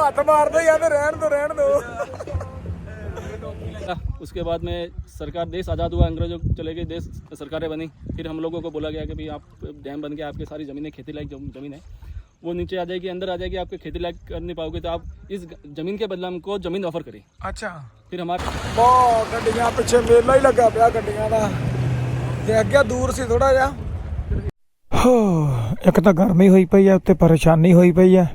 ਉਹ ਹੱਥ ਮਾਰਦੇ ਜਾਂਦੇ ਰਹਿਣ ਦੋ ਰਹਿਣ ਦੋ उसके बाद में सरकार देश आज़ाद हुआ अंग्रेजों को चले गए देश सरकारें बनी फिर हम लोगों को बोला गया कि भाई आप डैम बन के आपकी सारी ज़मीनें खेती लायक जम- ज़मीन है वो नीचे आ जाएगी अंदर आ जाएगी आपके खेती लायक कर नहीं पाओगे तो आप इस ज़मीन के बदले हमको ज़मीन ऑफर करें ਅੱਛਾ फिर हमारे ਬਹੁਤ ਗੱਡੀਆਂ ਪਿੱਛੇ ਮੇਲਾ ਹੀ ਲੱਗਾ ਪਿਆ ਗੱਡੀਆਂ ਦਾ ਤੇ ਅੱਗੇ ਦੂਰ ਸੀ ਥੋੜਾ ਜਿਹਾ ਹੋ ਇੱਕ ਤਾਂ ਗਰਮੀ ਹੋਈ ਪਈ ਆ ਉੱਤੇ ਪਰੇਸ਼ਾਨੀ ਹੋਈ ਪਈ ਆ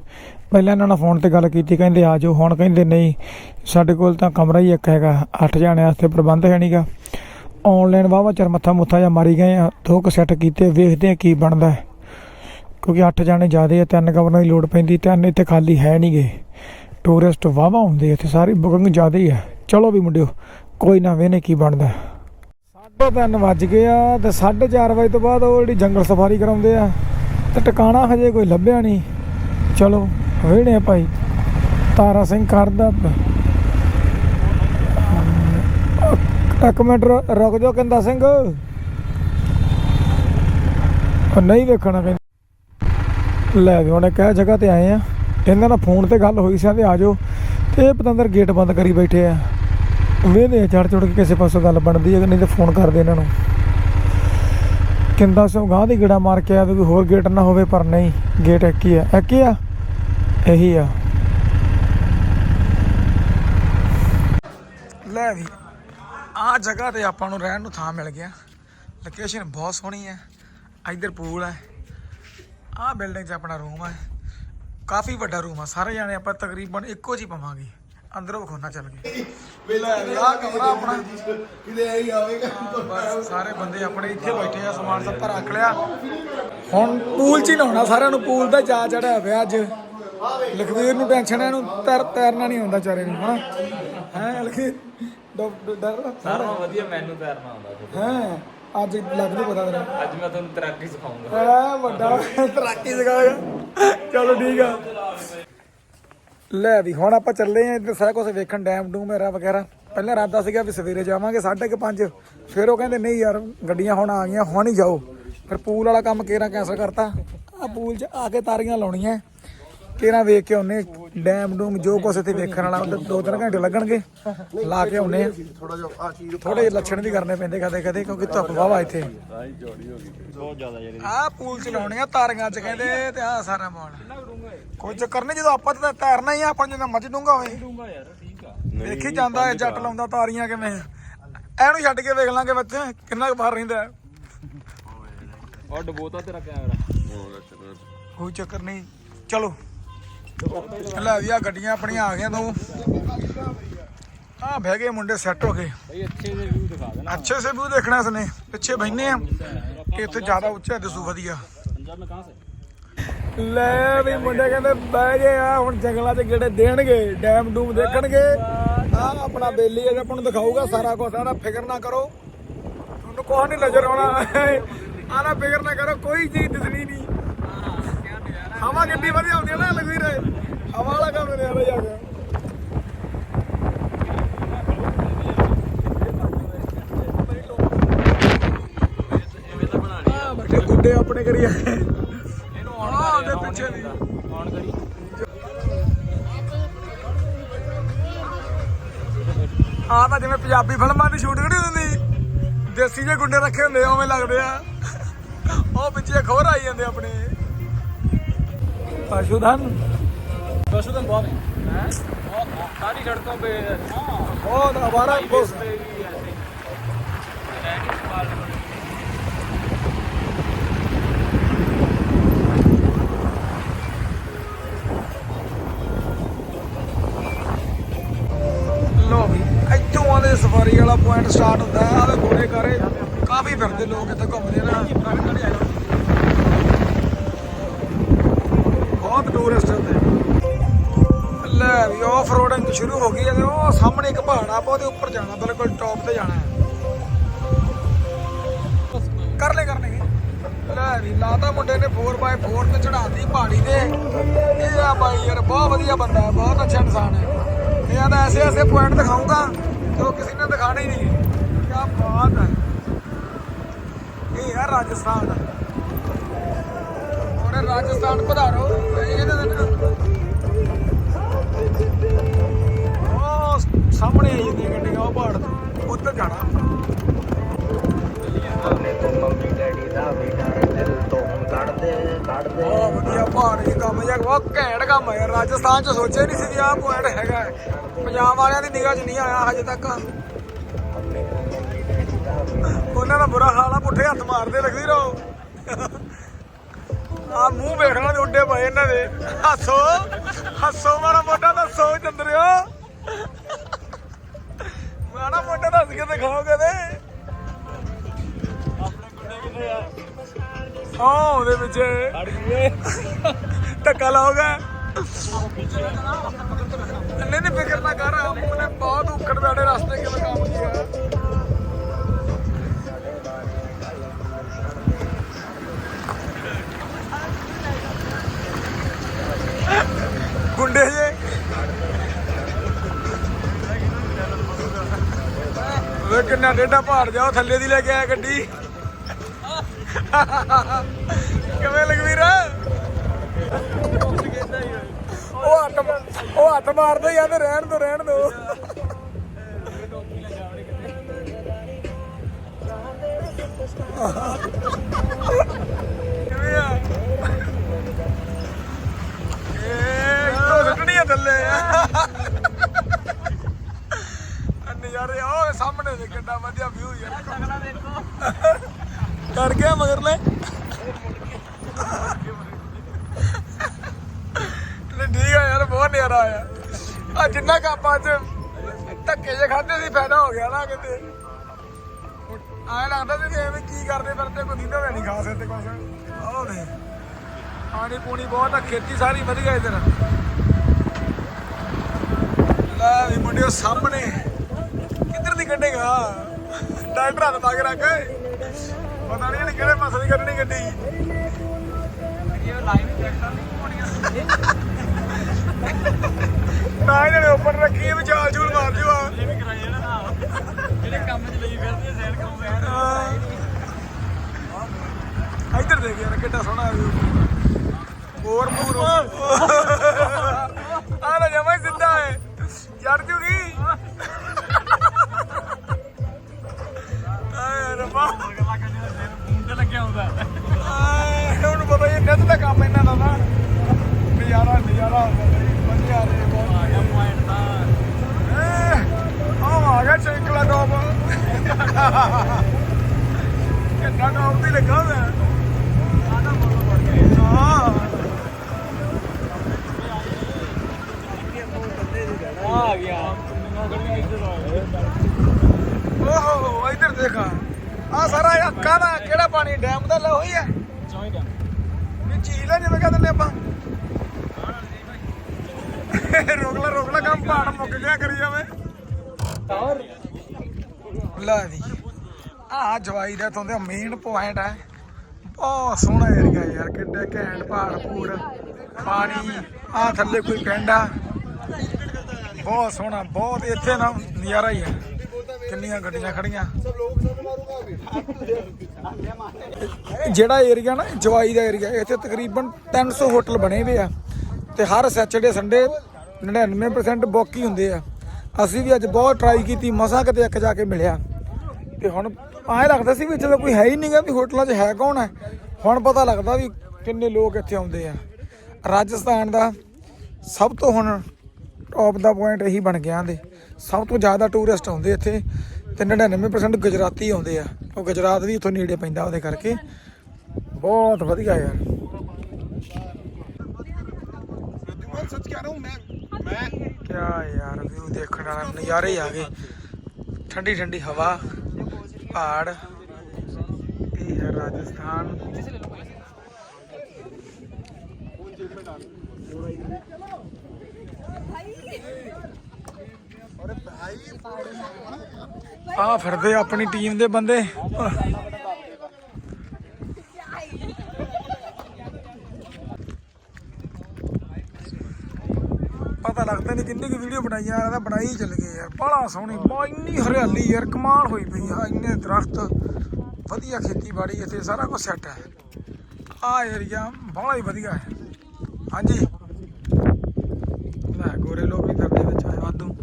ਪਹਿਲਾਂ ਇਹਨਾਂ ਨਾਲ ਫੋਨ ਤੇ ਗੱਲ ਕੀਤੀ, ਕਹਿੰਦੇ ਆ ਜਾਓ। ਹੁਣ ਕਹਿੰਦੇ ਨਹੀਂ, ਸਾਡੇ ਕੋਲ ਤਾਂ ਕਮਰਾ ਹੀ ਇੱਕ ਹੈਗਾ 8 ਜਾਣਿਆਂ ਵਾਸਤੇ ਪ੍ਰਬੰਧ ਹੈ ਨਹੀਂਗਾ ਆਨਲਾਈਨ ਵਾਵਾ ਚਰ ਮੱਥਾ ਮੁੱਥਾ ਜਾਂ ਮਾਰੀ ਗਏ ਆ, ਦੋ ਕੁ ਸੈੱਟ ਕੀਤੇ, ਵੇਖਦੇ ਆ ਕੀ ਬਣਦਾ ਹੈ। ਕਿਉਂਕਿ 8 ਜਾਣੇ ਜ਼ਿਆਦੇ ਆ, ਤਿੰਨ ਕਮਰਿਆਂ ਦੀ ਲੋੜ ਪੈਂਦੀ, ਤਿੰਨ ਇੱਥੇ ਖਾਲੀ ਹੈ ਨਹੀਂਗੇ ਟੂਰਿਸਟ ਵਾਵਾ ਹੁੰਦੇ ਇੱਥੇ, ਸਾਰੀ ਬੁਕਿੰਗ ਜ਼ਿਆਦਾ ਹੀ ਆ। ਚਲੋ ਵੀ ਮੁੰਡਿਓ, ਕੋਈ ਨਾ ਵੇਨੇ ਕੀ ਬਣਦਾ ਸਾਢੇ ਤਿੰਨ ਵੱਜ ਗਏ ਆ, ਤੇ 4:30 ਵਜੇ ਤੋਂ ਬਾਅਦ ਉਹ ਜਿਹੜੀ ਜੰਗਲ ਸਫਾਰੀ ਕਰਾਉਂਦੇ ਆ, ਤੇ ਟਿਕਾਣਾ ਹਜੇ ਕੋਈ ਲੱਭਿਆ ਨਹੀਂ। ਚਲੋ। ਵੇਣੇ ਭਾਈ। ਤਾਰਾ ਸਿੰਘ ਕਰਦਾ ਇੱਕ ਮਿੰਟ ਰੁਕ ਜਾਓ ਕਹਿੰਦਾ ਸਿੰਘ। ਉਹ ਨਹੀਂ ਵੇਖਣਾ ਕਹਿੰਦਾ। ਲੈ ਵੀ ਹੁਣ ਕਿਹ ਜਗ੍ਹਾ ਤੇ ਆਏ ਆ। ਇਹਨਾਂ ਨਾਲ ਫੋਨ ਤੇ ਗੱਲ ਹੋਈ ਸੀ ਤੇ ਆ ਜਾਓ। ਤੇ ਇਹ ਪਤੰਦਰ ਗੇਟ ਬੰਦ ਕਰੀ ਬੈਠੇ ਆ। ਵੇਦੇ ਚੜ ਚੜ ਕੇ ਕਿਸੇ ਪਾਸੋਂ ਗੱਲ ਬਣਦੀ ਹੈ ਕਿ ਨਹੀਂ ਤੇ ਫੋਨ ਕਰਦੇ ਇਹਨਾਂ ਨੂੰ। ਕਿੰਦਾ ਸਿੰਘ ਗਾਂ ਦੀ ਗੇੜਾ ਮਾਰ ਕੇ ਆ ਕੋਈ ਹੋਰ ਗੇਟ ਨਾ ਹੋਵੇ, ਪਰ ਨਹੀਂ, ਗੇਟ ਇੱਕ ਹੀ ਆ। ਇੱਕ ਹੀ ਆ? ਇਹੀ ਆ। ਲੈ ਵੀ ਆ ਜਗ੍ਹਾ ਤੇ ਆਪਾਂ ਨੂੰ ਰਹਿਣ ਨੂੰ ਥਾਂ ਮਿਲ ਗਿਆ। ਲੋਕੇਸ਼ਨ ਬਹੁਤ ਸੋਹਣੀ ਹੈ ਇੱਧਰ ਪੂਲ ਹੈ ਆਹ ਬਿਲਡਿੰਗ 'ਚ ਆਪਣਾ ਰੂਮ ਹੈ ਕਾਫੀ ਵੱਡਾ ਰੂਮ ਆ। ਸਾਰੇ ਜਾਣੇ ਆਪਾਂ ਤਕਰੀਬਨ ਇੱਕੋ ਜੀ ਪਵਾਂਗੇ। ਅੰਦਰੋਂ ਵਿਖਾਉਣਾ ਚੱਲ ਗਏ ਵੇਲਾ ਆ ਕਮਰਾ ਆਪਣਾ। ਕਿਤੇ ਆਈ ਆਵੇਗਾ ਬਸ ਸਾਰੇ ਬੰਦੇ ਆਪਣੇ ਇੱਥੇ ਬੈਠੇ ਆ। ਸਮਾਨ ਸਭ ਰੱਖ ਲਿਆ। ਹੁਣ ਪੂਲ 'ਚ ਹੀ ਨਹਾਉਣਾ। ਸਾਰਿਆਂ ਨੂੰ ਪੂਲ ਦਾ ਜਾ ਚੜਿਆ ਪਿਆ ਅੱਜ। ਲਖਵੀਰ ਨੂੰ ਟੈਨਸ਼ਨ ਹੈ ਇਹਨੂੰ ਤੈਰ ਤੈਰਨਾ ਨਹੀਂ ਆਉਂਦਾ ਚਾਰੇ ਨੂੰ ਹਨਾ? ਹੈ ਲਖਵੀਰ? ਡਰ ਸਾਰਾ ਵਧੀਆ ਮੈਨੂੰ ਤੈਰਨਾ ਆਉਂਦਾ ਹੈ ਅੱਜ ਲੱਗ ਨਹੀਂ ਪਤਾ ਤੇਰਾ ਅੱਜ ਮੈਂ ਤੁਹਾਨੂੰ ਤੈਰਾਕੀ ਸਿਖਾਉਂਗਾ। ਐ ਵੱਡਾ ਤਰਾਕੀ ਸਿਖਾਇਆ ਚਲੋ ਠੀਕ ਆ। ਲੈ ਵੀ ਹੁਣ ਆਪਾਂ ਚੱਲੇ ਆਂ ਇੱਧਰ ਸਾਰਾ ਕੁਝ ਵੇਖਣ ਡੈਮ ਡੂਮ ਮੇਰਾ ਵਗੈਰਾ। ਪਹਿਲਾਂ ਇਰਾਦਾ ਸੀਗਾ ਵੀ ਸਵੇਰੇ ਜਾਵਾਂਗੇ 5:30 ਫਿਰ ਉਹ ਕਹਿੰਦੇ ਨਹੀਂ ਯਾਰ ਗੱਡੀਆਂ ਹੁਣ ਆ ਗਈਆਂ ਹੁਣ ਹੀ ਜਾਓ। ਫਿਰ ਪੂਲ ਵਾਲਾ ਕੰਮ ਕੇਰਾ ਕੈਂਸਲ ਕਰਤਾ। ਆ ਪੂਲ 'ਚ ਆ ਕੇ ਤਾਰੀਆਂ ਲਾਉਣੀਆਂ। ਕੇਰਾ ਵੇਖ ਕੇ ਆਉਨੇ ਡੈਮ ਡੂਮ ਜੋ ਕੁਛ ਇੱਥੇ ਵੇਖਣ ਵਾਲਾ ਉਹਦੇ ਦੋ ਤਿੰਨ ਘੰਟੇ ਲੱਗਣਗੇ। ਲਾ ਕੇ ਆਉਨੇ ਆ ਥੋੜਾ ਜਿਹਾ ਆ ਚੀਜ਼ ਥੋੜੇ ਜਿਹੇ ਲੱਛਣ ਵੀ ਕਰਨੇ ਪੈਂਦੇ ਕਦੇ ਕਦੇ ਕਿਉਂਕਿ ਧੁੱਪ ਵਾਵਾ ਇੱਥੇ। ਬਹੁਤ ਜ਼ਿਆਦਾ ਜਿਹੜੀ ਆਹ ਪੂਲ ਚ ਲਾਉਣੀਆਂ ਤਾਰੀਆਂ ਚ ਕਹਿੰਦੇ ਤੇ ਆਹ ਸਾਰਾ ਮਾਲ। ਕੋਈ ਚੱਕਰ ਨਹੀਂ ਜਦੋਂ ਆਪਾਂ ਤਾਂ ਤੈਰਨਾ ਹੀ ਆ ਆਪਾਂ ਜਿੰਨਾ ਮੱਝ ਡੂੰਗਾ ਹੋਵੇ। ਡੂੰਗਾ ਯਾਰ ਠੀਕ ਆ ਦੇਖੀ ਜਾਂਦਾ ਜੱਟ ਲਾਉਂਦਾ ਤਾਰੀਆਂ ਕਿਵੇਂ ਇਹਨੂੰ ਛੱਡ ਕੇ ਵੇਖ ਲਾਂਗੇ ਬੱਚੇ ਕਿੰਨਾ ਕੁ ਬਾਹਰ ਰਹਿੰਦਾ। ਔਰ ਡਬੋਤਾ ਤੇਰਾ ਕੈਮਰਾ। ਕੋਈ ਚੱਕਰ ਨਹੀਂ। ਚਲੋ। ਲੈ ਵੀ ਆ ਗੱਡੀਆਂ ਆਪਣੀਆਂ ਆ ਗਈਆਂ ਤੂੰ। ਆ ਬਹਿ ਗਏ ਮੁੰਡੇ ਸੈੱਟ ਹੋ ਗਏ ਅੱਛੇ ਜਿਹੇ ਸੇ ਵਿਊ ਦੇਖਣਾ ਇਸਨੇ ਪਿੱਛੇ ਬੈਨੇ ਆ। ਇੱਥੇ ਜ਼ਿਆਦਾ ਉੱਚਾ ਦਿਸੂ ਵਧੀਆ। ਲੈ ਵੀ ਮੁੰਡੇ ਕਹਿੰਦੇ ਬਹਿ ਜੇ ਆ ਹੁਣ ਜੰਗਲਾਂ 'ਚ ਗੇੜੇ ਦੇਣਗੇ ਡੈਮ ਡੂਮ ਦੇਖਣਗੇ। ਆ ਆਪਣਾ ਬੇਲੀ ਆ ਆਪਾਂ ਨੂੰ ਦਿਖਾਊਗਾ ਸਾਰਾ ਕੁਝ ਆਣਾ ਫਿਕਰ ਨਾ ਕਰੋ। ਤੁਹਾਨੂੰ ਕੋਹ ਨਹੀਂ ਨਜ਼ਰ ਆਉਣਾ। ਆਣਾ ਫਿਕਰ ਨਾ ਕਰੋ ਕੋਈ ਚੀਜ਼ ਦਿਸਣੀ ਨਹੀਂ ਹਵਾ ਕਿੰਨੀ ਵਧੀਆ ਹੁੰਦੀ ਹੈ ਨਾ ਲਗਵੀਰ। ਹਵਾ ਵਾਲਾ ਕੰਮ ਨਹੀਂ ਆ ਰਿਹਾ ਜਾ ਕੇ ਗੁੱਡੇ ਆਪਣੇ ਕਰੀ ਇਹਨੂੰ ਆਉਣ ਦੇ ਪਿੱਛੇ ਦੀ। ਔਨ ਕਰੀ। ਆ ਤਾਂ ਜਿਵੇਂ ਪੰਜਾਬੀ ਫਿਲਮਾਂ ਦੀ ਸ਼ੂਟਿੰਗ ਨਹੀਂ ਹੁੰਦੀ। ਦੇਸੀ ਜਿਹੇ ਗੁੰਡੇ ਰੱਖੇ ਹੁੰਦੇ ਆ, ਉਵੇਂ ਲੱਗਦੇ ਆ। ਉਹ ਪਿੱਛੇ ਖੋਰ ਆਈ ਜਾਂਦੇ ਆਪਣੇ। ਪਸ਼ੂਧਨ पशुधन बहुत है हैं? बहुत सारी सड़कों पे हाँ ਬਹੁਤ ਅਵਾਰਾ ਬੋਸ पे भी ऐसे रैकेट पालन ਲੋ ਵੀ ਇੱਥੋਂ ਆਦੇ ਸਫਾਰੀ ਵਾਲਾ ਪੁਆਇੰਟ ਸਟਾਰਟ ਹੁੰਦਾ ਹੈ ਆਵੇ ਘੋੜੇ ਕਾਰੇ ਕਾਫੀ ਫਿਰਦੇ ਲੋਕ ਇੱਥੇ ਘੁੰਮਦੇ ਨਾ ਬਹੁਤ ਟੂਰਿਸਟ ਹੁੰਦੇ ਲੈ ਵੀ ਆਫ ਰੋਡਿੰਗ ਸ਼ੁਰੂ ਹੋ ਗਈ ਹੈ ਤੇ ਉਹ ਸਾਹਮਣੇ ਇੱਕ ਪਹਾੜ ਆ ਉਹਦੇ ਉੱਪਰ ਜਾਣਾ, ਬਿਲਕੁਲ ਟੌਪ ਤੇ ਜਾਣਾ ਹੈ। ਕਰ ਲੈ ਕਰਨੇ ਲੈ। ਵੀ ਲਾਤਾ ਮੁੰਡੇ ਨੇ 4x4 ਤੇ ਚੜਾਤੀ ਪਹਾੜੀ ਤੇ। ਇਹ ਆ ਬਾਈ ਯਾਰ, ਬਹੁਤ ਵਧੀਆ ਬੰਦਾ ਹੈ, ਬਹੁਤ ਅੱਛਾ ਇਨਸਾਨ ਹੈ। ਇਹ ਆਦਾ ਐਸੇ ਐਸੇ ਪੁਆਇੰਟ ਦਿਖਾਊਂਗਾ ਜੋ ਕਿਸੇ ਨੇ ਦਿਖਾਣੇ ਹੀ ਨਹੀਂ। ਕੀ ਬਾਤ ਹੈ। ਇਹ ਹੈ ਰਾਜਸਥਾਨ। ਮੈਂ ਰਾਜਸਥਾਨ ਪਧਾਰੋ। ਇਹਦੇ ਦਿਨ ਉਹ ਸਾਹਮਣੇ ਆਈ ਜਾਂਦੀ ਗੱਡੀਆਂ, ਉਹ ਪਹਾੜ ਤੋਂ ਉੱਧਰ ਜਾਣਾ। ਆਪਣੇ ਤੋਂ ਮੰਮੀ ਡੈਡੀ ਦਾ ਬੇਟਾ ਦਿਲ ਤੋਂ ਕੱਢਦੇ ਕੱਢਦੇ ਉਹ ਵਧੀਆ ਪਹਾੜ ਇਹ ਕੰਮ ਜਾਂ ਉਹ ਘੈਂਟ ਕੰਮ ਹੈ ਰਾਜਸਥਾਨ ਚ ਸੋਚਿਆ ਨਹੀਂ ਸੀ ਵੀ ਆਹ ਪੁਆਇੰਟ ਹੈਗਾ। ਪੰਜਾਬ ਵਾਲਿਆਂ ਦੀ ਨਿਗਾਹ 'ਚ ਨਹੀਂ ਆਇਆ ਹਜੇ ਤੱਕ। ਉਹਨਾਂ ਦਾ ਬੁਰਾ ਹਾਲ ਆ, ਪੁੱਠੇ ਹੱਥ ਮਾਰਦੇ ਲੱਗਦੀ ਰਹੋ। ਆ ਮੂੰਹ ਵੇਖਣਾ ਤੇ ਉੱਡੇ ਪਏ ਇਹਨਾਂ ਦੇ। ਹੱਸੋ ਹੱਸੋ ਮਾੜਾ ਮੋਟਾ ਦੱਸੋ ਚੰਦਰਿਓ। ਮਾੜਾ ਮੋਟਾ ਦੱਸ ਕੇ ਦਿਖਾਓਗੇ ਤੇ ਆ? ਉਹਦੇ ਵਿੱਚ ਧੱਕਾ ਲਾਓਗਾ? ਨਹੀਂ ਨਹੀਂ ਫਿਕਰ ਨਾ ਕਰ ਉਹਨੇ ਬਹੁਤ ਉਖੜ ਬੈਠੇ ਰਸਤੇ ਕਿਵੇਂ ਕੰਮ ਕੀਤਾ। ਗੁੰਡੇ ਜੇ। ਵੇ ਕਿੰਨਾ ਡੇਡਾ ਪਹਾੜ ਜਾਓ ਥੱਲੇ ਦੀ ਲੈ ਕੇ ਆਇਆ ਗੱਡੀ। ਕਿਵੇਂ ਲਗਵੀਰ ਉਹ ਹੱਥ ਉਹ ਹੱਥ ਮਾਰਦੇ ਜਾਂ ਤੇ ਰਹਿਣ ਦੋ ਰਹਿਣ ਦੋ। ਕਿਵੇਂ ਆ? ਇਹ ਸੁੱਟਣੀ ਆ ਥੱਲੇ। ਆ ਨਜ਼ਾਰੇ ਆਓ ਸਾਹਮਣੇ ਦੇ ਕਿੰਨਾ ਵਧੀਆ ਵਿਊ ਯਾਰ। ਕਰ ਗਿਆ ਮਗਰ ਲੈ। ਨਹੀਂ ਠੀਕ ਆ ਯਾਰ ਬਹੁਤ ਨਜ਼ਾਰਾ ਆਇਆ। ਆ ਜਿੰਨਾ ਕੁ ਆਪਾਂ ਅੱਜ ਧੱਕੇ ਜੇ ਖਾਦੇ ਸੀ ਫਾਇਦਾ ਹੋ ਗਿਆ ਨਾ ਕਿਤੇ। ਆਏ ਲੱਗਦਾ ਸੀ ਐਵੇਂ ਕੀ ਕਰਦੇ ਫਿਰਦੇ ਕੋਈ ਦੀਦਾ ਨਹੀਂ ਖਾ ਸਕਦੇ ਕੁਛ। ਆਹ ਦੇ ਪਾਣੀ ਪੂਣੀ ਬਹੁਤ ਆ ਖੇਤੀ ਸਾਰੀ ਵਧੀਆ ਇਧਰ। ਲੈ ਵੀ ਮੁੰਡਿਓ ਸਾਹਮਣੇ। ਕਿੱਧਰ ਦੀ ਕੱਢੇਗਾ? ਡਾਕਟਰ ਹੱਥ ਪਾ ਕੇ ਰੱਖ। ਪਤਾ ਨਹੀਂ ਇਹਨੇ ਕਿਹੜੇ ਮਸਲੇ ਦੀ ਕੱਢਣੀ ਗੱਡੀ। ਨਾ ਇਹਨਾਂ ਨੇ ਰੱਖੀ ਵੀ ਚੂਲ ਮਾਰ ਜੂ ਆ। ਜਿਹੜੇ ਕੰਮ 'ਚ ਲਈ ਫਿਰਦੇ ਸੈਨ ਕੰਮ ਹਾਂ। ਇੱਧਰ ਦੇਖ ਯਾਰ ਕਿੱਡਾ ਸੋਹਣਾ ਵਿਊ ਹੋਰ ਪੂਰ ਚੜ ਜੂਗੀ ਆਏ ਰੱਬਾ। ਤੇ ਲੱਗਿਆ ਹੁੰਦਾ ਆਏ ਉਹਨੂੰ ਪਤਾ ਹੀ ਨਿੱਤ ਦਾ ਕੰਮ ਇਹਨਾਂ ਦਾ ਨਾ। ਨਜ਼ਾਰਾ ਨਜ਼ਾਰਾ ਹੁੰਦਾ ਬਈ ਵਧੀਆ ਰੇ ਬਹੁਤ ਆ ਗਿਆ ਪੁਆਇੰਟ ਦਾ ਆ ਆ ਗਿਆ ਚਿੰਕਲਾ ਟੌਪ ਕਿੰਨਾ ਟੌਪ ਤੇ ਲੱਗਾ ਹੋਇਆ ਹਾਂ ਆ ਗਿਆ ਓਹੋ, ਇੱਧਰ ਦੇਖ। ਆ ਸਾਰਾ ਇਹ ਅੱਖਾਂ ਕਿਹੜਾ ਪਾਣੀ, ਡੈਮ ਦਾ ਲਾ ਹੋਈ ਹੈ? ਜੋਇਨ ਝੀਲ ਹੈ ਜਿਵੇਂ ਕਹਿੰਦੇ ਨੇ ਆਪਾਂ। ਰੋਕ ਲੈ ਰੋਕ ਲੈ ਕੰਮ ਪਹਾੜ ਮੁੱਕ ਗਿਆ, ਕਰੀ ਜਾਵੇ। ਟਾਵਰ ਲੈ ਆ ਜਵਾਈ ਦਾ ਤੋਂ ਦੇ ਮੇਨ ਪੁਆਇੰਟ ਹੈ। ਬਹੁਤ ਸੋਹਣਾ ਏਰੀਆ ਯਾਰ, ਕਿੱਡੇ ਘੈਂਟ ਪਹਾੜ ਪੂੜ ਪਾਣੀ ਆ ਥੱਲੇ ਕੋਈ ਪਿੰਡ ਆ। ਬਹੁਤ ਸੋਹਣਾ, ਬਹੁਤ ਇੱਥੇ ਨਾ ਨਜ਼ਾਰਾ ਹੀ ਹੈ। ਕਿੰਨੀਆਂ ਗੱਡੀਆਂ ਖੜੀਆਂ। ਜਿਹੜਾ ਏਰੀਆ ਨਾ, ਜਵਾਈ ਦਾ ਏਰੀਆ ਇੱਥੇ ਤਕਰੀਬਨ 300 ਹੋਟਲ ਬਣੇ ਹੋਏ ਆ ਤੇ ਹਰ ਸੈਚਰਡੇ ਸੰਡੇ 99% ਬੁੱਕ ਹੀ ਹੁੰਦੇ ਆ। ਅਸੀਂ ਵੀ ਅੱਜ ਬਹੁਤ ਟਰਾਈ ਕੀਤੀ, ਮਸਾਂ ਕਿਤੇ ਇੱਕ ਜਾ ਕੇ ਮਿਲਿਆ। ਤੇ ਹੁਣ ਐਂ ਲੱਗਦਾ ਸੀ ਵੀ ਚਲੋ ਕੋਈ ਹੈ ਹੀ ਨਹੀਂਗਾ ਵੀ ਹੋਟਲਾਂ 'ਚ ਹੈ ਕੌਣ ਹੈ ਹੁਣ ਪਤਾ ਲੱਗਦਾ ਵੀ ਕਿੰਨੇ ਲੋਕ ਇੱਥੇ ਆਉਂਦੇ ਆ। ਰਾਜਸਥਾਨ ਦਾ ਸਭ ਤੋਂ ਹੁਣ ਟੌਪ ਦਾ ਪੁਆਇੰਟ ਇਹੀ ਬਣ ਗਿਆ ਆਂਦੇ ਸਭ ਤੋਂ ਜ਼ਿਆਦਾ ਟੂਰਿਸਟ ਆਉਂਦੇ ਇੱਥੇ। ਤੇ 99% ਗੁਜਰਾਤੀ ਆਉਂਦੇ ਆ। ਉਹ ਗੁਜਰਾਤ ਵੀ ਇੱਥੋਂ ਨੇੜੇ ਪੈਂਦਾ ਉਹਦੇ ਕਰਕੇ। ਬਹੁਤ ਵਧੀਆ ਯਾਰ। ਸੱਚ ਯਾਰ ਦੇਖਣ ਵਾਲਾ ਨਜ਼ਾਰੇ ਆ ਗਏ। ਠੰਡੀ ਠੰਡੀ ਹਵਾ, ਪਹਾੜ। ਇਹ ਹੈ ਰਾਜਸਥਾਨ। ਆ ਫਿਰਦੇ ਆਪਣੀ ਟੀਮ ਦੇ ਬੰਦੇ। ਪਤਾ ਲੱਗਦਾ ਨਹੀਂ ਕਿੰਨੀ ਕੁ ਵੀਡੀਓ ਬਣਾਈ ਯਾਰ ਇਹਦਾ ਬਣਾਈ ਚੱਲ ਗਏ ਯਾਰ। ਬੜਾ ਸੋਹਣੀ, ਬਾ ਇੰਨੀ ਹਰਿਆਲੀ ਯਾਰ, ਕਮਾਲ ਹੋਈ ਪਈ ਆ। ਇੰਨੇ ਦਰਖਤ, ਵਧੀਆ ਖੇਤੀਬਾੜੀ, ਇੱਥੇ ਸਾਰਾ ਕੁਝ ਸੈੱਟ ਹੈ। ਆ ਏਰੀਆ ਬੜਾ ਹੀ ਵਧੀਆ ਹੈ। ਹਾਂਜੀ। ਲੈ, ਗੋਰੇ ਲੋਕ ਵੀ ਕਰਦੇ ਵਿੱਚ ਆਏ ਵਾਧੂ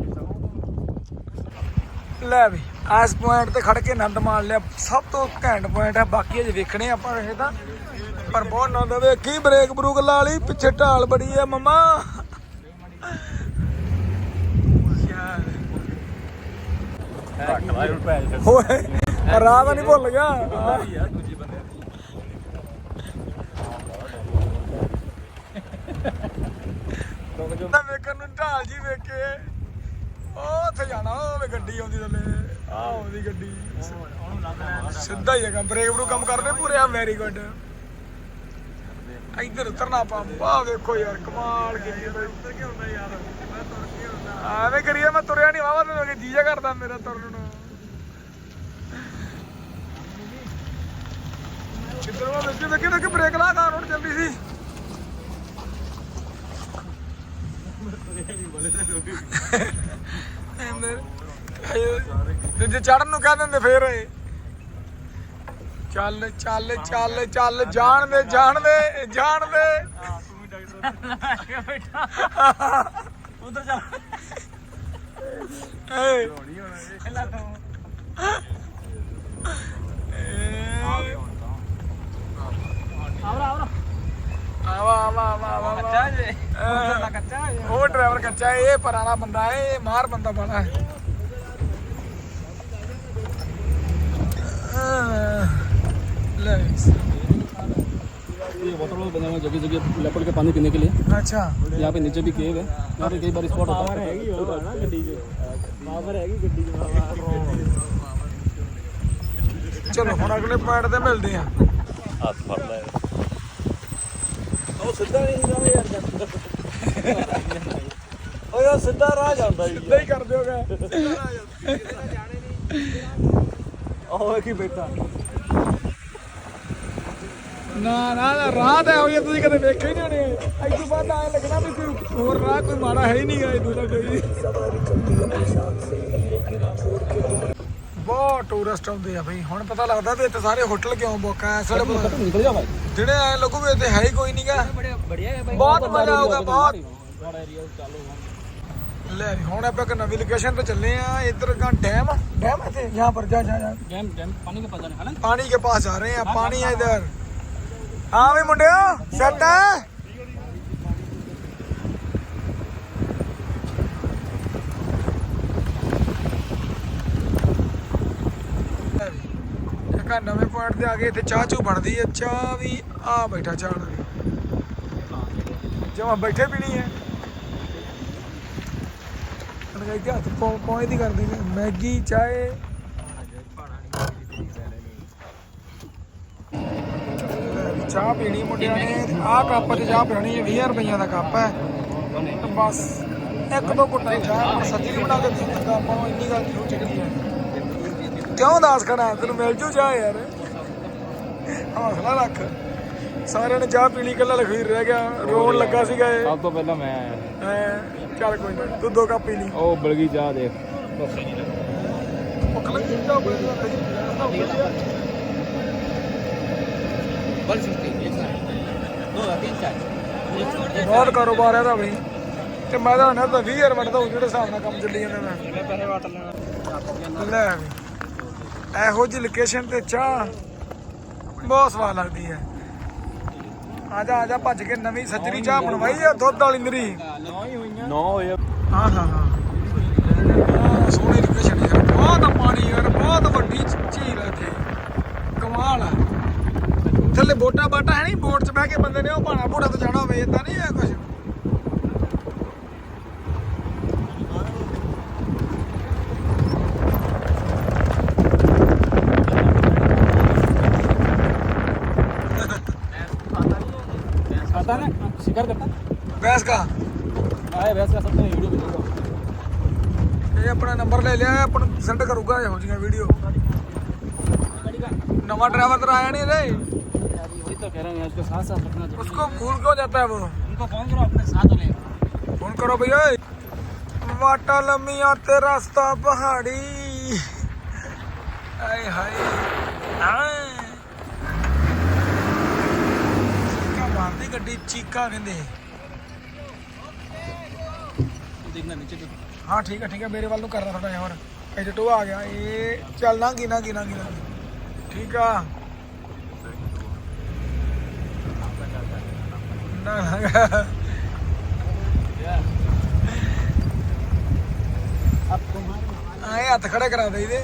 ਲੈ ਵੀ, ਇਸ ਪੁਆਇੰਟ ਤੇ ਖੜ ਕੇ ਆਨੰਦ ਮਾਣ ਲਿਆ। ਸਭ ਤੋਂ ਘੈਂਟ ਪੁਆਇੰਟ ਹੈ, ਬਾਕੀ ਅਜੇ ਵੇਖਣੇ ਆਪਾਂ ਇਹ ਤਾਂ। ਪਰ ਬਹੁਤ ਆਨੰਦ ਵੇਖੀ ਬ੍ਰੇਕ ਬਰੂਕ ਲਾ ਲਈ, ਪਿੱਛੇ ਢਾਲ ਬੜੀ ਹੈ ਮਮਾ। ਓਏ ਰਾਹ ਤਾਂ ਨਹੀਂ ਭੁੱਲ ਗਿਆ। ਤਾਂ ਵੇਖਣ ਨੂੰ ਢਾਲ ਜੀ ਵੇਖੇ ਉਹ ਉੱਥੇ ਜਾਣਾ ਉਹ ਵੇ ਗੱਡੀ ਆਉਂਦੀ ਥੱਲੇ ਆਹ ਆਉਂਦੀ ਗੱਡੀ। ਸਿੱਧਾ ਹੀ ਹੈਗਾ ਬ੍ਰੇਕ ਬਰੂ ਕੰਮ ਕਰਦੇ ਪੂਰੇ, ਆ ਵੈਰੀ ਗੁੱਡ ਇੱਧਰ ਉਤਰਨਾ ਪੰਪਾ ਵੇਖੋ ਯਾਰ, ਕਮਾਲ ਕੀਤੀ ਹੈ ਉੱਤਰ ਕੇ ਹੁੰਦਾ ਯਾਰ ਮੈਂ ਤੁਰ ਕੇ ਹੁੰਦਾ ਆਵੇਂ ਕਰੀਏ, ਮੈਂ ਤੁਰਿਆ ਨਹੀਂ ਵਾਵਾ ਤੇ ਮੈਂ ਜੀਜਾ ਕਰਦਾ ਮੇਰਾ ਤੁਰਨ ਨੂੰ। ਕਿੱਧਰ ਵਾ ਵੇਖੀ ਵੇਖੀ ਵੇਖੀ ਬ੍ਰੇਕ ਲਾ, ਕਾਰ ਹੁਣ ਚੱਲਦੀ ਸੀ। ਤੇ ਜੇ ਚੜਨ ਨੂੰ ਕਹਿ ਦਿੰਦੇ ਫੇਰ ਇਹ। ਚੱਲ ਚੱਲ ਚੱਲ ਚੱਲ ਜਾਣ ਦੇ ਜਾਣ ਦੇ ਜਾਣ ਦੇ। ਉਧਰ ਜਾ ਏ ਇਹਨਾਂ ਤੋਂ। ਆਵਰਾ ਆਵਰਾ ਆਵਾ ਆਵਾ ਆਵਾ ਆਵਾ कच्चा है ये अ, उधर कच्चा है ये ਉਹ ਡਰਾਈਵਰ ਕੱਚਾ ਹੈ, ਇਹ ਪੁਰਾਣਾ ਬੰਦਾ ਹੈ ਇਹ ਮਾਰ ਬੰਦਾ ਬੜਾ ਹੈ ਹਾਂ, ਲੈ ये वाटर बॉल बने हुए हैं जगह जगह लेपर्ड के पानी पीने के लिए ਅੱਛਾ यहाँ पे नीचे भी केव है यहाँ पे कई बार स्पॉट होता है ਚਲੋ ਹੁਣ ਅਗਲੇ ਪੁਆਇੰਟ ਤੇ ਮਿਲਦੇ ਆ ਓਏ ਉਹ ਸਿੱਧਾ ਰਾਹ ਜਾਂਦਾ ਜੀ। ਸਿੱਧਾ ਹੀ ਕਰ ਦਿਓਗਾ। ਓਏ ਕੀ ਬੈਠਾ ਨਾ ਨਾ ਨਾ, ਰਾਹ ਤਾਂ ਇਹੋ ਜਿਹਾ ਤੁਸੀਂ ਕਦੇ ਵੇਖੇ ਹੀ ਨਹੀਂ ਹੋਣੇ। ਅੱਜ ਤੋਂ ਬਾਅਦ ਐ ਲੱਗਣਾ ਵੀ ਕੋਈ ਹੋਰ ਰਾਹ ਕੋਈ ਮਾੜਾ ਹੈ ਹੀ ਨਹੀਂਗਾ ਇਹ ਦੂਜਾ ਕੋਈ ਟੂਰਿਸਟ ਆਉਂਦੇ ਆ ਬਈ। ਹੁਣ ਪਤਾ ਲੱਗਦਾ ਤੇ ਇੱਥੇ ਸਾਰੇ ਹੋਟਲ ਕਿਉਂ ਬੁੱਕ ਆ ਸਾਡੇ ਨਿਕਲ ਜਾ ਭਾਈ ਜਿਹੜੇ ਐ ਲੱਗੂ ਵੀ ਇੱਥੇ ਹੈ ਹੀ ਕੋਈ ਨਹੀਂਗਾ ਬਹੁਤ ਮਜ਼ਾ ਆਊਗਾ ਬਹੁਤ। ਲੈ ਹੁਣ ਆਪਾਂ ਇੱਕ ਨਵੀਂ ਲੋਕੇਸ਼ਨ ਤੇ ਚੱਲੇ ਆ ਇਧਰ ਕਾ ਡੈਮ। ਡੈਮ ਹੈ ਤੇ ਪਰ ਜਾ ਜਾ ਡੈਮ ਡੈਮ ਪਾਣੀ ਕੇ ਪਾਸ ਜਾ ਰਹੇ ਹਾਂ ਪਾਣੀ ਆ ਪਾਣੀ ਹਾਂ ਵੀ ਮੁੰਡਿਓ ਸੈੱਟ ਹੈ ਇੱਕ ਨਵੇਂ ਪੁਆਇੰਟ ਤੇ ਆ ਗਏ, ਇੱਥੇ ਚਾਹ ਚੂ ਬਣਦੀ ਹੈ ਚਾਹ ਵੀ ਆ ਬੈਠਾ ਚਾਹ ਜਮਾ ਬੈਠੇ ਵੀ ਹੈ ਅਣਗਾਈ ਤੇ ਹੱਥ ਪੌਂ ਦੀ ਕਰਦੇ ਨੇ ਮੈਗੀ ਚਾਹ ਚਾਹ ਪੀਣੀ ਮੁੰਡਿਆਂ ਨੇ ਆਹ ਕੱਪ 'ਚ ਚਾਹ ਪੀਣੀ ਹੈ 20 ਰੁਪਈਆ ਦਾ ਕੱਪ ਹੈ ਬਸ, ਇੱਕ ਦੋ ਘੁੱਟਾਂ ਦੀ ਚਾਹ ਹੁਣ ਸੱਜੀ ਬਣਾ ਕੇ ਦੇ ਦਿੱਤਾ ਨੂੰ ਇੰਨੀ ਗੱਲ ਜ਼ਰੂਰ ਚੱਲੀ ਹੈ ਕਿਉਂ ਦਾਸ ਖੜਾ ਤੈਨੂੰ ਮਿਲ ਜੂ ਜਾ ਯਾਰ। ਹੌਸਲਾ ਰੱਖ। ਸਾਰਿਆਂ ਨੇ ਚਾਹ ਪੀਣੀ ਕੱਲਾ ਲਖਵੀਰ ਰਹਿ ਗਿਆ। ਰੋਣ ਲੱਗਾ ਸੀਗਾ ਇਹ। ਸਭ ਤੋਂ ਪਹਿਲਾਂ ਮੈਂ ਆਇਆ। ਚੱਲ ਕੋਈ ਨਾ ਤੂੰ ਦੋ ਕੱਪ ਪੀ ਲਈ। ਉਹ ਉਬਲ ਚਾਹ ਦੇਖ। ਬਹੁਤ ਕਾਰੋਬਾਰ ਹੈ ਇਹਦਾ ਬਈ। ਤੇ ਮੈਂ ਤਾਂ ਨਾ ਤਾਂ 20 ਹਜ਼ਾਰ ਵੱਟਦਾ ਉਹ ਜਿਹੜੇ ਹਿਸਾਬ ਨਾਲ ਕੰਮ ਚੱਲੀ ਜਾਂਦਾ ਮੈਂ। ਪੈਸੇ ਵਟ ਲੈਣਾ। ਲੈ ਇਹੋ ਜਿਹੀ ਲੋਕੇਸ਼ਨ ਤੇ ਚਾਹ ਬਹੁਤ ਸਵਾਦ ਲੱਗਦੀ ਹੈ। ਆ ਜਾ ਆ ਜਾ ਭੱਜ ਕੇ ਨਵੀਂ ਸੱਜਰੀ ਚਾਹ ਬਣਵਾਈ ਆ ਦੁੱਧ ਵਾਲੀ ਨਰੀ ਨੌ ਹੀ ਹੋਈਆਂ ਨੌ ਹੋਇਆ ਸੋਹਣੀ ਬਹੁਤ ਪਾਣੀ ਬਹੁਤ ਵੱਡੀ ਝੀਲ ਹੈ ਕਮਾਲ ਆ ਥੱਲੇ ਬੋਟਾ ਬਾਟਾ ਹੈ ਨਹੀਂ ਬੋਟ 'ਚ ਬਹਿ ਕੇ ਬੰਦੇ ਨੇ ਉਹ ਪਾਣਾ ਬੋਟਾ ਤੇ ਜਾਣਾ ਹੋਵੇ ਇਦਾਂ ਨਹੀਂ ਹੈ ਕੁਝ शिकार करता? भैंस का? आए भैंस का वीडियो ये अपना नंबर ले लिया है अपन सेंड करूँगा ये हो जाएगा वीडियो नवा ड्राइवर तो आया नहीं रे। वही तो कह रहा साथ साथ अपना उसको भूल क्यों जाता है वो? उनको फ़ोन करो अपने साथ ले। फ़ोन करो भैया। वाटा लमिया ते रास्ता पहाड़ी। हाय। ਦੀ ਗੱਡੀ ਚੀਕਾ ਕਹਿੰਦੇ ਦੇਖਣਾ ਨੀਚੇ ਹਾਂ ਠੀਕ ਹੈ ਠੀਕ ਹੈ ਮੇਰੇ ਵੱਲ ਨੂੰ ਕਰਨਾ ਥੋੜਾ ਜਿਹਾ ਹੋਰ। ਇਹ ਜਟੋ ਆ ਗਿਆ ਇਹ ਚੱਲਣਾ ਕਿਨਾ ਕਿਨਾ ਕਿਨਾ ਠੀਕ ਆ। ਹੱਥ ਖੜਾ ਕਰਾ ਦੇ ਇਹਦੇ।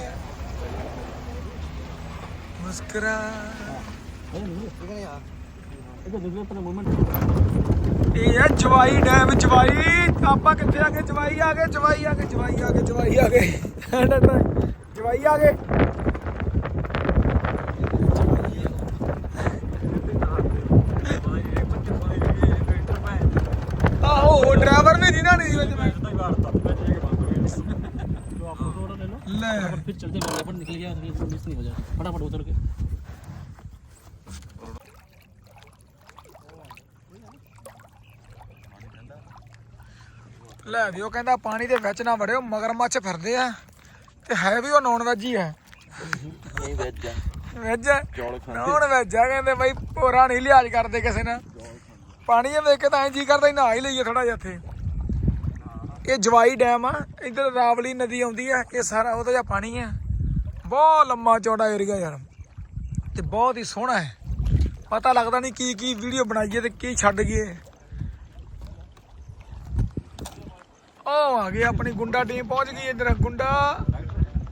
ਮੁਸਕਰਾ। ਨਹੀਂ ਮੁਸਕਰਾ ਯਾਰ। ਇਹ ਹੈ ਜਵਾਈ ਡੈਮ ਜਵਾਈ ਆਪਾਂ ਕਿੱਥੇ ਆ ਗਏ ਜਵਾਈ ਆ ਗਏ ਜਵਾਈ ਆ ਗਏ ਜਵਾਈ ਆ ਗਏ ਜਵਾਈ ਆ ਗਏ ਜਵਾਈ ਆ ਗਏ ਆਹੋ ਉਹ ਡਰਾਈਵਰ ਨੇ ਜਿਨਾ ਨਹੀਂ ਵਿੱਚ ਮੈਂ ਤਾਂ ਹੀ ਵਾਰਤਾ ਮੈਂ ਜੇ ਬੰਦ ਹੋ ਗਿਆ ਲੈ ਫਿਰ ਚਲਦੇ ਬੰਦੇ ਪਰ ਨਿਕਲ ਗਿਆ ਮਿਸ ਨਹੀਂ ਹੋ ਜਾ ਫਟਾਫਟ ਉਤਰ ਕੇ ਲੈ ਵੀ ਉਹ ਕਹਿੰਦਾ ਪਾਣੀ ਦੇ ਵਿੱਚ ਨਾ ਵੜਿਓ ਮਗਰਮੱਛ ਫਿਰਦੇ ਆ। ਤੇ ਹੈ ਵੀ ਉਹ ਨੌਨ ਵੈਜ ਹੀ ਹੈ ਨਹੀਂ ਜਾ ਵੈਜ ਚੌਲ ਨੌਨ ਵੈਜ ਆ ਕਹਿੰਦੇ ਬਈ ਪੋਰਾ ਨਹੀਂ ਲਿਹਾਜ਼ ਕਰਦੇ ਕਿਸੇ ਨਾਲ ਪਾਣੀ ਇਹ ਵੇਖ ਕੇ ਤਾਂ ਐਂ ਜੀ ਕਰਦਾ ਨਹਾ ਹੀ ਲਈਏ ਥੋੜਾ ਜਿਹਾ ਇੱਥੇ। ਇਹ ਜਵਾਈ ਡੈਮ ਆ ਇੱਧਰ ਰਾਵਲੀ ਨਦੀ ਆਉਂਦੀ ਆ ਇਹ ਸਾਰਾ ਉਹਦਾ ਜਿਹਾ ਪਾਣੀ ਆ। ਬਹੁਤ ਲੰਮਾ ਚੌੜਾ ਏਰੀਆ ਯਾਰ। ਤੇ ਬਹੁਤ ਹੀ ਸੋਹਣਾ ਹੈ। ਪਤਾ ਲੱਗਦਾ ਨਹੀਂ ਕੀ ਕੀ ਵੀਡੀਓ ਬਣਾਈਏ ਤੇ ਕੀ ਛੱਡ ਗਏ ਉਹ ਆ ਗਈ ਆਪਣੀ ਗੁੰਡਾ ਟੀਮ ਪਹੁੰਚ ਗਈ ਇੱਧਰ ਗੁੰਡਾ।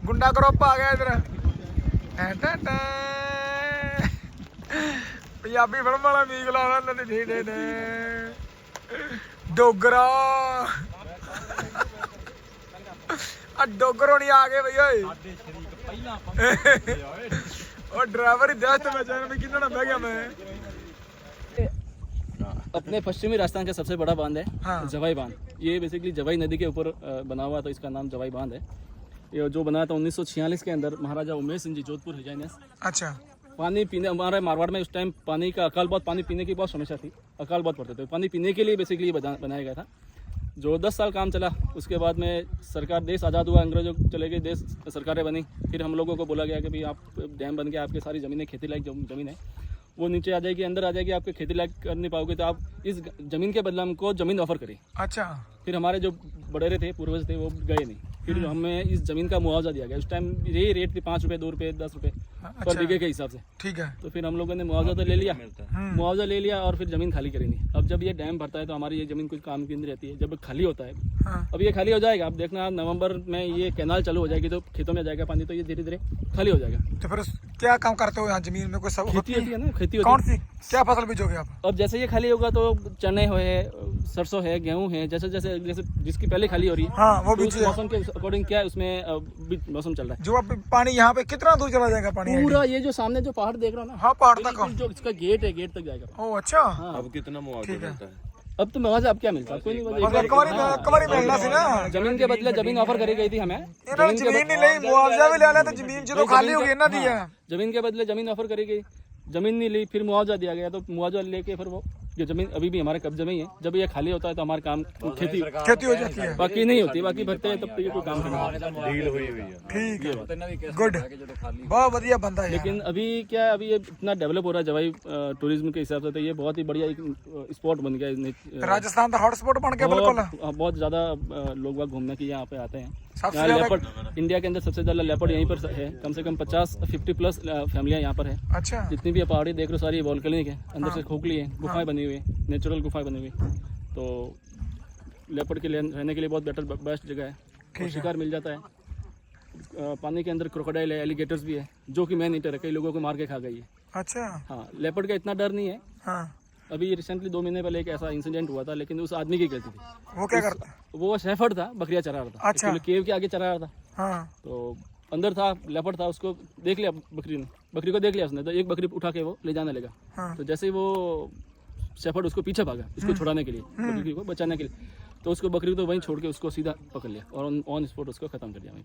ਗੁੰਡਾ ਗਰੁੱਪ ਆ ਗਿਆ ਇੱਧਰ। ਟੈ ਟੈ ਟੈ। ਪੰਜਾਬੀ ਫਿਲਮ ਵਾਲਾ ਮੀਕ ਲਾਉਂਦਾ ਇਹਨਾਂ ਦੇ ਢੇਡੇ ਨੇ ਡੋਗਰਾ। ਆ ਡੋਗਰੋ ਨਹੀਂ ਆ ਗਏ ਬਈ ਓਏ। ਉਹ ਡਰਾਈਵਰ ਹੀ ਦਸਤ ਵਿੱਚ ਐਵੇਂ ਵੀ ਕਿੰਨਾ ਨਾ ਬਹਿ ਗਿਆ ਮੈਂ। अपने पश्चिमी राजस्थान का सबसे बड़ा बाँध है हाँ। जवाई बाँध। ये बेसिकली जवाई नदी के ऊपर बना हुआ तो इसका नाम जवाई बाँध है। ये जो बनाया था 1946 के अंदर महाराजा उमेश सिंह जी जोधपुर हिजाइनस ਅੱਛਾ पानी पीने हमारे मारवाड़ में उस टाइम पानी का अकाल बहुत पानी पीने की बहुत समस्या थी। अकाल बहुत पड़ते थे। पानी पीने के लिए बेसिकली बना, बनाया गया था। जो 10 साल काम चला उसके बाद में सरकार देश आज़ाद हुआ अंग्रेज़ों चले गए देश सरकारें बनी। फिर हम लोगों को बोला गया कि भाई आप डैम बन के आपके सारी ज़मीनें खेती लायक जम- ज़मीन है। वो नीचे आ जाएगी अंदर आ जाएगी आपके खेती लायक कर नहीं पाओगे तो आप इस ज़मीन के बदला हमको ज़मीन ऑफ़र करें। अच्छा। फिर हमारे जो बड़ेरे थे पूर्वज थे वो गए नहीं। फिर हमें इस ज़मीन का मुआवजा दिया गया। उस टाइम यही रेट थी पाँच रुपये दो रुपये दस रुपये हाँ, अच्छा। पर बीघे के हिसाब से। ठीक है। तो फिर हम लोगों ने मुआवजा तो ले लिया। हम्म। मुआवजा ले लिया और फिर ज़मीन खाली करेंगे। अब जब ये डैम भरता है तो हमारी ये ज़मीन कुछ काम की नहीं रहती है। जब खाली होता है। हाँ। अब ये खाली हो जाएगा। अब देखना नवंबर में ये कैनाल चालू हो जाएगी तो खेतों में जाएगा पानी तो ये धीरे धीरे खाली हो जाएगा। तो फिर क्या काम करते हो यहाँ ज़मीन में? कोई सब खेती होती है ना खेती होती है। क्या फ़सल बीजोगे आप? अब जैसे ये खाली होगा तो चने हुए सरसों है गेहूँ है जैसे जैसे जैसे जिसकी पहले खाली हो रही है हाँ, वो तो मौसम के अकॉर्डिंग क्या है उसमें मौसम चल रहा है। जो अब पानी यहाँ पे कितना दूर चला जाएगा पानी? पूरा ये जो सामने जो पहाड़ देख रहा हूँ ना हाँ पहाड़ तक। जो इसका गेट है गेट तक जाएगा। ओ अच्छा। हाँ। अब कितना मुआवजा है। अब तो मुआवजा अब क्या मिलता है? कोई नहीं हाँ। ज़मीन के बदले ज़मीन ऑफ़र करी गई थी हमें। ज़मीन नहीं मुआवजा भी लेना था तो ज़मीन जो खाली हो गई ना दिया हाँ। ज़मीन के बदले ज़मीन ऑफ़र करी गई। ज़मीन नहीं ली फिर मुआवजा दिया गया तो मुआवजा लेके फिर वो ये ज़मीन अभी भी हमारे कब्जे में ही है। जब ये खाली होता है तो हमारा काम तो खेती खेती हो जाती है। बाकी नहीं होती बाकी भरते हैं तब तक ये कोई काम करना ठीक है। गुड। बहुत बढ़िया बंदा है लेकिन अभी क्या है अभी ये इतना डेवलप हो रहा है जवाई टूरिज़्म के हिसाब से तो ये बहुत ही बढ़िया एक स्पॉट बन गया राजस्थान तो का हॉटस्पॉट बन गया बहुत ज़्यादा लोग वहाँ घूमने के यहाँ पे आते हैं। सबसे लेपर्ड इंडिया के अंदर सबसे ज़्यादा लेपर्ड यहीं पर है। कम से कम पचास फिफ्टी प्लस फैमिलियाँ यहाँ पर है। अच्छा। जितनी भी पहाड़ी देख रहे हो सारी वॉल्केनिक है। अंदर से खोखली है गुफाएँ बनी हुई है नेचुरल गुफाएँ बनी हुई तो लेपर्ड के लिए रहने के लिए बहुत बेटर बेस्ट जगह है। शिकार मिल जाता है। पानी के अंदर क्रोकोडाइल है एलिगेटर्स भी है जो कि मैन ईटर है कई लोगों को मार के खा गई है। अच्छा। हाँ लेपर्ड का इतना डर नहीं है। हाँ। अभी रिसेंटली दो महीने पहले एक ऐसा इंसिडेंट हुआ था लेकिन उस आदमी की गलती थी। वो क्या करता? वो शेफर्ड था बकरिया चरा रहा था। अच्छा। केव के आगे चरा रहा था। हाँ। तो अंदर था लेपर्ड था उसको देख लिया बकरी ने। बकरी को देख लिया उसने तो एक बकरी उठा के वो ले जाने लगा। हाँ। तो जैसे ही वो शेफर्ड उसको पीछे भागा इसको छुड़ाने के लिए बकरी को बचाने के लिए तो उसको बकरी को तो वहीं छोड़ के उसको सीधा पकड़ लिया और ऑन स्पॉट उसको खत्म कर दिया वहीं।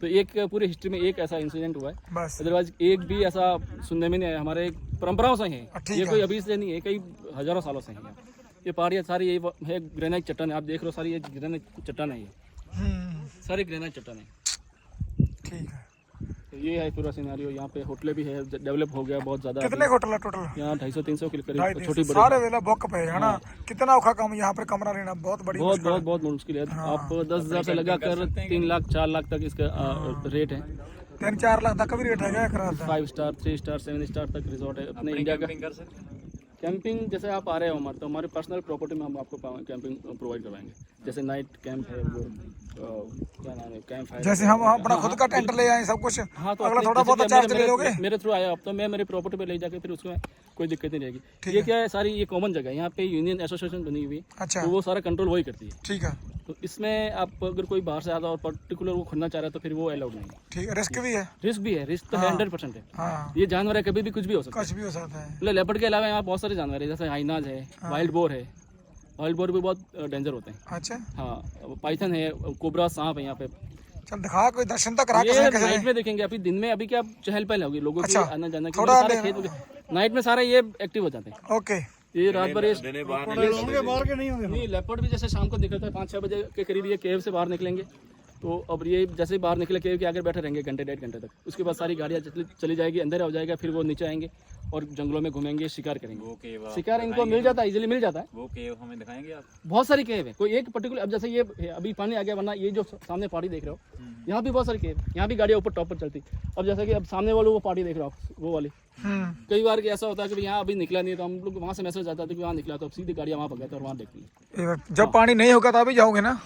तो एक पूरी हिस्ट्री में एक ऐसा इंसिडेंट हुआ है। अदरवाइज़ एक भी ऐसा सुनने में नहीं आया हमारे परंपराओं से है ये कोई अभी से नहीं है कई हज़ारों सालों से है। ये पहाड़ियाँ सारी यही है ग्रेनाइट चट्टान है। आप देख रहे हो सारी ये ग्रेनाइट चट्टान है ये। हम्म। सारी ग्रेनाइट चट्टान है। ठीक है। तो ये है पूरा सिनेरियो यहाँ पे होटलें भी है डेवलप हो गया बहुत ज़्यादा। कितने होटल है टोटल यहाँ ढाई सौ तीन सौ करीब तो छोटी सारे वेला बुक पे है ना। हाँ। कितना औखा काम यहाँ पर कमरा लेना बहुत बड़ी बहुत बहुत बहुत मुश्किल है। हाँ। आप दस हज़ार से लगा कर तीन लाख चार लाख तक इसका रेट हाँ। है। तीन चार लाख तक भी रेट है five star three star seven star तक रिजॉर्ट है। अपने इंडिया का कैंपिंग जैसे आप आ रहे हो हमारे तो हमारे पर्सनल प्रॉपर्टी में हम आपको कैंपिंग प्रोवाइड करवाएंगे जैसे नाइट कैंप है वो क्या नाम है कैंप है जैसे हम अपना खुद का टेंट ले आए सब कुछ। हाँ तो अगला थोड़ा बहुत चार्ज ले लोगे मेरे- थ्रू आया अब तो मैं मेरी प्रॉपर्टी पे ले जाके फिर उसमें कोई दिक्कत नहीं रहेगी। ये क्या है सारी ये कॉमन जगह है यहाँ पे यूनियन एसोसिएशन बनी हुई है अच्छा। तो वो सारा कंट्रोल वही करती है। ठीक है। तो इसमें आप अगर कोई बाहर से आता है और पर्टिकुलर वो खुलना चाह रहा है तो फिर वो अलाउड नहीं है। ठीक है रिस्क भी है। रिस्क भी है रिस्क तो है। हंड्रेड परसेंट है। हाँ। ये जानवर है कभी भी कुछ भी हो सकता है। कुछ भी हो सकता है। मतलब लेपर्ड के अलावा यहाँ बहुत सारे जानवर है जैसे हाइनाज है वाइल्ड बोर है। वाइल्ड बोर भी बहुत डेंजर होते हैं। अच्छा। हाँ पाइथन है कोबरा सांप है यहाँ पे। चल दिखा कोई दर्शन तक करा ये कैसे कैसे नाइट में देखेंगे अभी दिन में अभी क्या चहल पहल होगी लोगों की अच्छा, आना जाना की थोड़ा सारे खेत नाइट में सारे ये एक्टिव हो जाते हैं। ओके। ये रात भर ये नहीं लेपर्ड भी जैसे शाम को निकलता है पाँच छह बजे के करीब ये केव से बाहर निकलेंगे। तो अब ये जैसे बाहर निकले केव के आगे बैठे रहेंगे घंटे डेढ़ घंटे तक। उसके बाद सारी गाड़ियाँ चली चली जाएगी अंदर हो जाएगा फिर वो नीचे आएँगे और जंगलों में घूमेंगे शिकार करेंगे। शिकार इनको मिल जाता है इजीली मिल जाता है। वो केव हमें दिखाएँगे आप? बहुत सारी केव है। कोई एक पर्टिकुलर अब जैसे ये अभी पानी आ गया वरना ये जो सामने पहाड़ी देख रहे हो यहाँ भी बहुत सारी केव यहाँ भी गाड़ियाँ ऊपर टॉप पर चलती। अब जैसे कि अब सामने वाले वो पहाड़ी देख रहे हो आप वो वाली। हम्म। कई बार कि ऐसा होता है कि यहाँ अभी निकला नहीं है, तो हम लोग वहाँ से मैसेज आता था कि वहाँ निकला तो अब सीधी गाड़ियाँ वहाँ पकड़ते हैं और वहाँ देखती है। जब पानी नहीं होगा तो अभी जाओगे ना?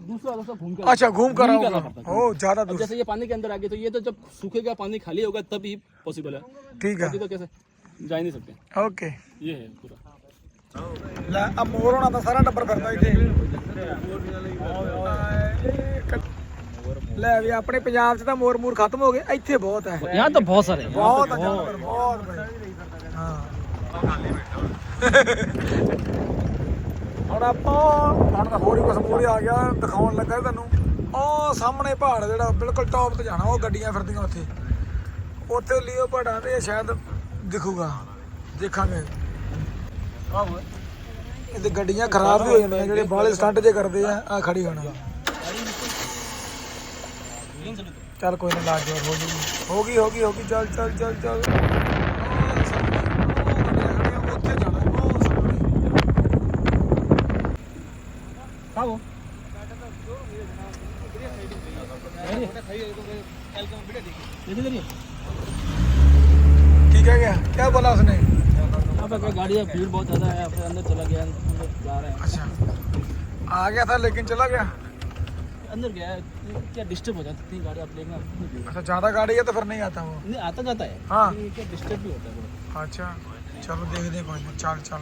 दूसरा रास्ता घूम कर अच्छा घूम कर घूम आओगे करना पड़ता है। ओ ज्यादा अब दूर जैसे ये पानी के अंदर आ गए तो ये तो जब सूखेगा पानी खाली होगा तब ही पॉसिबल है ठीक है बाकी तो कैसे जा ही नहीं सकते ओके ये है पूरा ਲੈ ਆ ਮੋਰ ਹੋਣਾ ਤਾਂ ਸਾਰਾ ਟੱਬਰ ਫਿਰਦਾ ਇੱਥੇ ਲੈ ਵੀ ਆਪਣੇ ਪੰਜਾਬ 'ਚ ਤਾਂ ਮੋਰ ਮੂਰ ਖਤਮ ਹੋ ਗਏ ਇੱਥੇ ਬਹੁਤ ਹੈ यहाँ तो बहुत सारे हैं ਬਹੁਤ ਆ ਜਾਨਵਰ ਬਹੁਤ ਬਈ ਹਾਂ ਹੁਣ ਆਪਾਂ ਹੁਣ ਤਾਂ ਹੋਰ ਹੀ ਕੁਝ ਮੋਰੇ ਆ ਗਿਆ ਦਿਖਾਉਣ ਲੱਗਾ ਤੁਹਾਨੂੰ। ਉਹ ਸਾਹਮਣੇ ਪਹਾੜ ਜਿਹੜਾ ਬਿਲਕੁਲ ਟੌਪ ਤੇ ਜਾਣਾ ਉਹ ਗੱਡੀਆਂ ਫਿਰਦੀਆਂ ਉੱਥੇ। ਉੱਥੇ ਲਿਓ ਪਹਾੜਾਂ ਤੇ ਸ਼ਾਇਦ ਦਿਖੂਗਾ। ਦੇਖਾਂਗੇ। ਇਹਦੇ ਗੱਡੀਆਂ ਖਰਾਬ ਵੀ ਹੋ ਜਾਂਦੀਆਂ ਜਿਹੜੇ ਬਾਹਲੇ ਸਟੰਟ ਜੇ ਕਰਦੇ ਆ ਆ ਖੜੀ ਹੋਣਾ। ਚੱਲ ਕੋਈ ਨਾ ਲਾਜ ਹੋ ਗਈ ਹੋ ਗਈ ਹੋ ਗਈ ਚੱਲ ਚੱਲ ਚੱਲ ਚੱਲ। ತಾವು ठीक है क्या? क्या बोला उसने? गाड़ी है भीड़ बहुत ज़्यादा है फिर अंदर चला गया अंदर जा रहे हैं। अच्छा। आ गया था लेकिन चला गया? अंदर गया क्या डिस्टर्ब हो जाती थी गाड़ी आप लेकिन अच्छा ज़्यादा गाड़ी है तो फिर नहीं आता वो? नहीं आता जाता है। हाँ। क्या डिस्टर्ब भी होता है अच्छा चलो देख देखो कोई चल चल।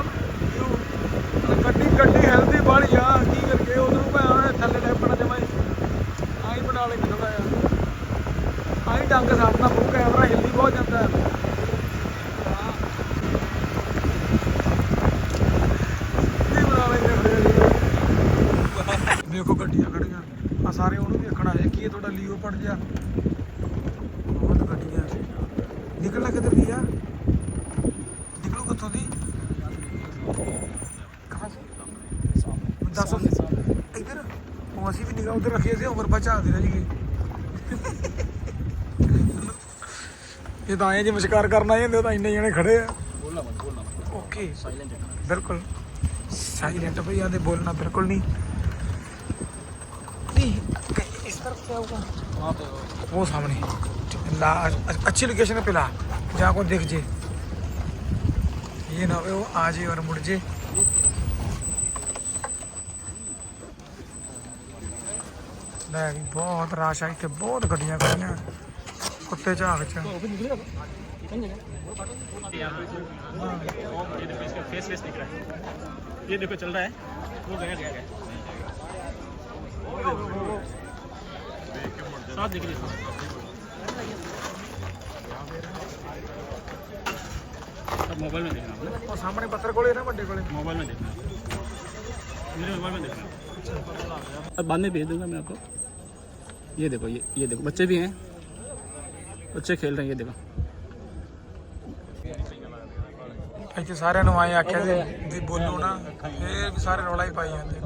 ਗੱਡੀ ਗੱਡੀ ਹੈਲਦੀ ਬਾਲੀ ਆ ਕੀ ਕਰਕੇ ਉਧਰੋਂ ਭਾਵੇਂ ਥੱਲੇ ਡੈਪਣਾ ਜਮਾ ਆਈ ਬਣਾ ਲੈ ਥੋੜਾ ਜਿਹਾ ਆਈ ਡੰਗ ਸਾੜਨਾ ਪਊ ਕੈਮਰਾ ਹਿੱਲੀ ਬਹੁਤ ਜਾਂਦਾ। ਦੇਖੋ ਗੱਡੀਆਂ ਖੜੀਆਂ ਆ ਸਾਰੇ ਉਹਨੂੰ ਵੇਖਣ ਆਏ ਕੀ ਇਹ ਤੁਹਾਡਾ ਲੀਓ ਪੜ ਜਾ ਬਹੁਤ ਗੱਡੀਆਂ ਨਿਕਲਣਾ ਕਿੱਧਰ ਦੀ ਆ ਨਿਕਲੋ ਕਿੱਥੋਂ ਦੀ ਕਹਾਂ ਸੇ ਦੱਸੋ ਇੱਧਰ ਉਹ ਅਸੀਂ ਵੀ ਨਿਗਾਹ ਉਧਰ ਰੱਖੀ ਸੀ ਉਮਰ ਬਚਾਉਂਦੀ ਰਹਿ ਗਈ ਇਹ ਤਾਂ ਐਂ ਜੇ ਮਸ਼ਕਾਰ ਕਰਨ ਆਏ ਹੁੰਦੇ ਤਾਂ ਇੰਨੇ ਜਣੇ ਖੜੇ ਆ। ਬਿਲਕੁਲ। ਸਾਇਲੈਂਟ ਭਈ ਆਦੇ ਬੋਲਣਾ ਬਿਲਕੁਲ ਨਹੀਂ। इस तरफ से होगा वहाँ पे वो सामने ला अच्छी लोकेशन है पिला जहाँ को देख जे ये ना ਲੈ ਵੀ ਬਹੁਤ ਰਸ਼ ਆ ਇੱਥੇ ਬਹੁਤ ਗੱਡੀਆਂ ਖੜੀਆਂ। ਕੁੱਤੇ ਝਾਕ ਚ चल रहा है वो गया गया गया साथ देख लीजिए सामने पत्थर को ना मोबाइल में देखना बाद में भेज दूँगा मैं आपको ये देखो ये ये देखो बच्चे भी हैं बच्चे खेल रहे हैं ये देखो ਇੱਥੇ ਸਾਰਿਆਂ ਨੂੰ ਆਏ ਆਖਿਆ ਜੀ ਵੀ ਬੋਲੋ ਨਾ ਇਹ ਵੀ ਸਾਰੇ ਰੌਲਾ ਹੀ ਪਾਈ ਜਾਂਦੇ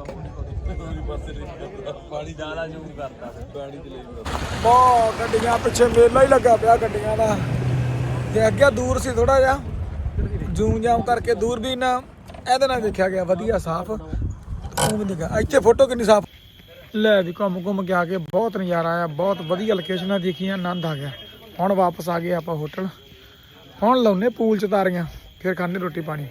ਬਹੁਤ ਗੱਡੀਆਂ ਪਿੱਛੇ ਮੇਲਾ ਹੀ ਲੱਗਾ ਪਿਆ ਗੱਡੀਆਂ ਦਾ ਤੇ ਅੱਗੇ ਦੂਰ ਸੀ ਥੋੜਾ ਜਿਹਾ ਜ਼ੂਮ ਜਾਮ ਕਰਕੇ ਦੂਰ ਵੀ ਨਾ ਇਹਦੇ ਨਾਲ ਦੇਖਿਆ ਗਿਆ ਵਧੀਆ ਸਾਫ਼ ਉਹ ਵੀ ਦੇਖਿਆ ਇੱਥੇ ਫੋਟੋ ਕਿੰਨੀ ਸਾਫ਼ ਲੈ ਵੀ ਘੁੰਮ ਘੁੰਮ ਕੇ ਆ ਕੇ ਬਹੁਤ ਨਜ਼ਾਰਾ ਆਇਆ, ਬਹੁਤ ਵਧੀਆ ਲੋਕੇਸ਼ਨਾਂ ਦੇਖੀਆਂ ਆਨੰਦ ਆ ਗਿਆ। ਹੁਣ ਵਾਪਸ ਆ ਗਏ ਆਪਾਂ ਹੋਟਲ। ਹੁਣ ਲਾਉਨੇ ਪੂਲ ਚ ਤਾਰੀਆਂ, ਫਿਰ ਖਾਣੇ ਰੋਟੀ ਪਾਣੀ।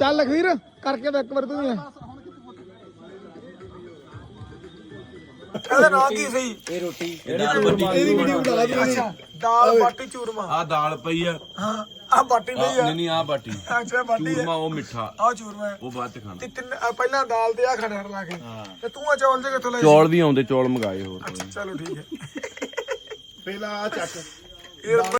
ਚੱਲ ਲਖਵੀਰ, ਕਰਕੇ ਤਾਂ ਇੱਕ ਵਾਰ ਤੂੰ ਵੀ ਇਹਦਾ ਨਾਂ ਕੀ ਸਹੀ ਇਹ ਰੋਟੀ। ਇਹਦੀ ਵੀਡੀਓ ਬਣਾ ਲਾ ਅੱਛਾ ਦਾਲ ਬਾਟੀ ਚੂਰਮਾ। ਆ ਦਾਲ ਪਈ ਆ। ਹਾਂ ਆ ਬਾਟੀ ਆਹ, ਨਹੀਂ ਆ ਨਹੀਂ ਨਹੀਂ ਆ ਬਾਟੀ। ਅੱਛਾ ਬਾਟੀ ਚੂਰਮਾ ਉਹ ਮਿੱਠਾ। ਆ ਚੂਰਮਾ ਹੈ। ਉਹ ਬਾਅਦ ਚ ਖਾਣਾ। ਤੇ ਤਿੰਨ ਆਹ ਪਹਿਲਾਂ ਦਾਲ ਤੇ ਆ ਖੜਾ ਲਾ ਕੇ। ਤੇ ਤੂੰ ਆ ਚੌਲ ਜੇ ਕਿੱਥੋਂ ਲੈ ਚੌਲ ਵੀ ਆਉਂਦੇ ਚੌਲ ਮੰਗਾਏ ਹੋਰ ਚਲੋ ਠੀਕ ਹੈ। ਪਹਿਲਾਂ ਆ ਚੱਕ। ਇਹ